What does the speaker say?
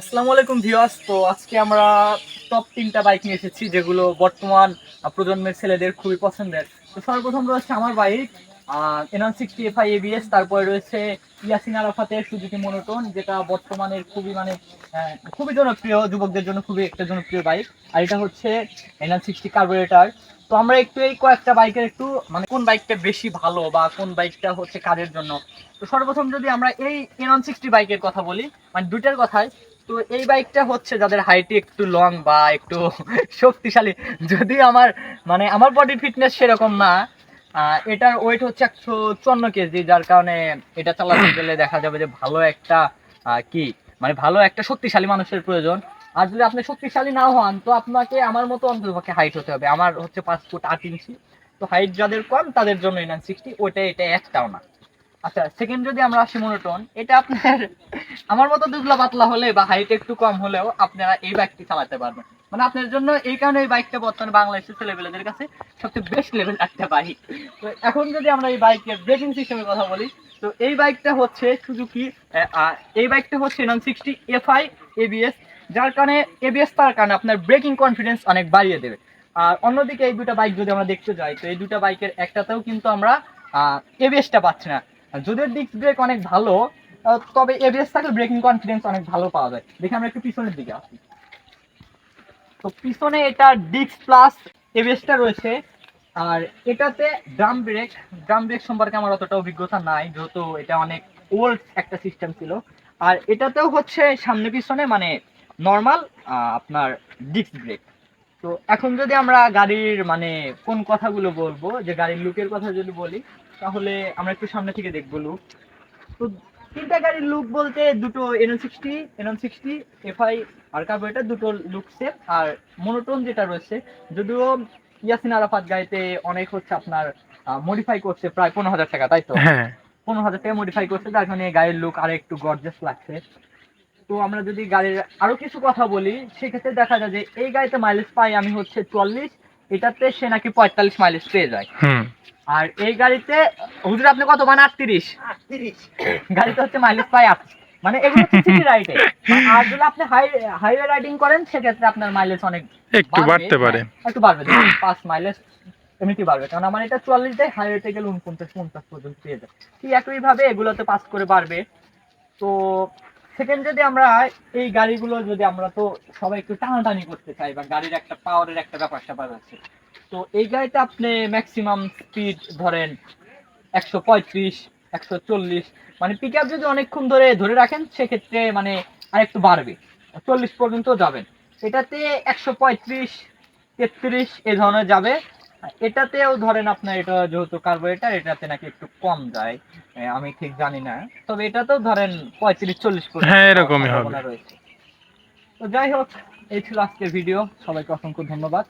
আসসালামু আলাইকুম ভিউয়ার্স। তো আজকে আমরা টপ তিনটা বাইক নিয়ে এসেছি, যেগুলো বর্তমান প্রজন্মের ছেলেদের খুবই পছন্দের। তো সর্বপ্রথম রয়েছে আমার bike N N sixty F I ABS তারপরে রয়েছে ইয়াসিন আরাফাতের সুজুকি মনোটন যেটা বর্তমানের খুবই মানে খুবই জনপ্রিয়, যুবকদের জন্য খুবই একটা জনপ্রিয় বাইক আর এটা হচ্ছে এনআন সিক্সটি কার্বোরেটার তো আমরা একটু এই কয়েকটা বাইকের একটু মানে কোন বাইকটা বেশি ভালো বা কোন বাইকটা হচ্ছে কাজের জন্য? তো সর্বপ্রথম যদি আমরা এই এনআন সিক্সটি বাইকের কথা বলি মানে দুইটার কথায় তো এই বাইকটা হচ্ছে যাদের হাইট একটু লং বা একটু শক্তিশালী। যদি আমার মানে আমার বডি ফিটনেস সেরকম না এটার ওয়েট হচ্ছে একশো চুয়ান্ন কেজি যার কারণে এটা চালাতে গেলে দেখা যাবে যে ভালো একটা কি মানে ভালো একটা শক্তিশালী মানুষের প্রয়োজন। আর যদি আপনি শক্তিশালী না হন, তো আপনাকে আমার মতো অন্ততপক্ষে হাইট হতে হবে। আমার হচ্ছে পাঁচ ফুট আট ইঞ্চি। তো হাইট যাদের কম, তাদের জন্য নাইন সিক্সটি ওইটা এটা একটাও না। আচ্ছা সেকেন্ড যদি আমরা আসি মনোটন এটা আপনার আমার মতো দুবলা পাতলা হলে বা হাইট একটু কম হলেও আপনারা এই বাইকটি চালাতে পারবেন। মানে আপনার জন্য এই কারণে এই বাইকটা বর্তমানে বাংলাদেশের ছেলেপেলেদের কাছে সবচেয়ে বেস্ট লেভেল একটা বাইক তো এখন যদি আমরা এই বাইকের ব্রেকিং সিস্টেমের কথা বলি, তো এই বাইকটা হচ্ছে সুজুকি এই বাইকটা হচ্ছে নন সিক্সটি এফআই এবিএস যার কারণে এবিএস তার কারণে আপনার ব্রেকিং কনফিডেন্স অনেক বাড়িয়ে দেবে। আর অন্যদিকে এই দুটো বাইক যদি আমরা দেখতে যাই, তো এই দুটো বাইকের একটাতেও কিন্তু আমরা এবিএসটা পাচ্ছি না। যদিও ডিস্ক ব্রেক অনেক ভালো তবে এবিএস থাকলে ব্রেকিং কনফিডেন্স অনেক ভালো পাওয়া যায়। দেখে আমরা একটু পিছনের দিকে আসি। তো পিছনে এটা ডিস্ক প্লাস এবিএসটা রয়েছে। আর এটাতে ড্রাম ব্রেক ড্রাম ব্রেক সম্পর্কে আমার অতটা অভিজ্ঞতা নাই, যেহেতু এটা অনেক ওল্ড একটা সিস্টেম ছিল। আর এটাতেও হচ্ছে সামনে পিছনে মানে নর্মাল আপনার ডিস্ক ব্রেক তো এখন যদি আমরা গাড়ির মানে কোন কথাগুলো বলব, যে গাড়ির লুকের কথা যদি বলি, তাহলে আমরা একটু সামনে থেকে দেখব লুক তো তিনটা গাড়ির লুক বলতে দুটো NN sixty NN sixty FI আর কার্বোরেটার দুটো লুক সেট আর মনোটোন যেটা রয়েছে যদিও ইয়াসিন আরাফাত গাড়িতে অনেক হচ্ছে আপনার মডিফাই করছে প্রায় পনেরো হাজার টাকা তাই তো? হ্যাঁ। পনেরো হাজার টাকা মডিফাই করছে যার কারণে গাড়ির লুক আরও একটু গর্জাস লাগছে। তো আমরা যদি গাড়ির আরও কিছু কথা বলি সেক্ষেত্রে দেখা যায় যে এই গাড়িতে মাইলেজ পাই আমি হচ্ছে চুয়াল্লিশ এটাতে সে নাকি পঁয়তাল্লিশ মাইলেজ পেয়ে যায়। হুম। আর এই গাড়িতে হুজুর আপনি কত মানে আটত্রিশ। গাড়িতে হচ্ছে মাইলেজ পাই আট মানে এগুলো সিটি রাইডে আর যদি আপনি হাই হাইওয়ে রাইডিং করেন সেক্ষেত্রে আপনার মাইলেজ অনেক একটু বাড়তে পারে। হ্যাঁ, একটু বাড়বে। পাঁচ মাইলেজ এমনিতে বাড়বে। কারণ আমার এটা চুয়াল্লিশ দেয় হাইওয়েতে গেলে উনপঞ্চাশ পঞ্চাশ পর্যন্ত পেয়ে যায় ঠিক একই ভাবে এগুলোতে পাস করে বাড়বে। তো সেকেন্ড যদি আমরা এই গাড়িগুলো যদি আমরা তো সবাই একটু টানাটানি করতে চাই বা গাড়ির একটা পাওয়ারের একটা ব্যাপার স্যাপার আছে তো এই গাড়িতে আপনি ম্যাক্সিমাম স্পিড ধরেন একশো পঁয়ত্রিশ একশো চল্লিশ। মানে পিক আপ যদি অনেকক্ষণ ধরে ধরে রাখেন সেক্ষেত্রে মানে আরেকটু বাড়বে। চল্লিশ পর্যন্ত যাবেন। এটাতে একশো পঁয়ত্রিশ তেত্রিশ এই ধরনের যাবে। এটাতেও ধরেন আপনার এটা যেহেতু কার্বোরেটার এটাতে নাকি একটু কম যায়। আমি ঠিক জানি না। তবে এটাতেও ধরেন পঁয়ত্রিশ চল্লিশ পর্যন্ত হ্যাঁ, এরকমই হবে। রয়েছে। তো যাই হোক এই ছিল আজকের ভিডিও সবাইকে অসংখ্য ধন্যবাদ।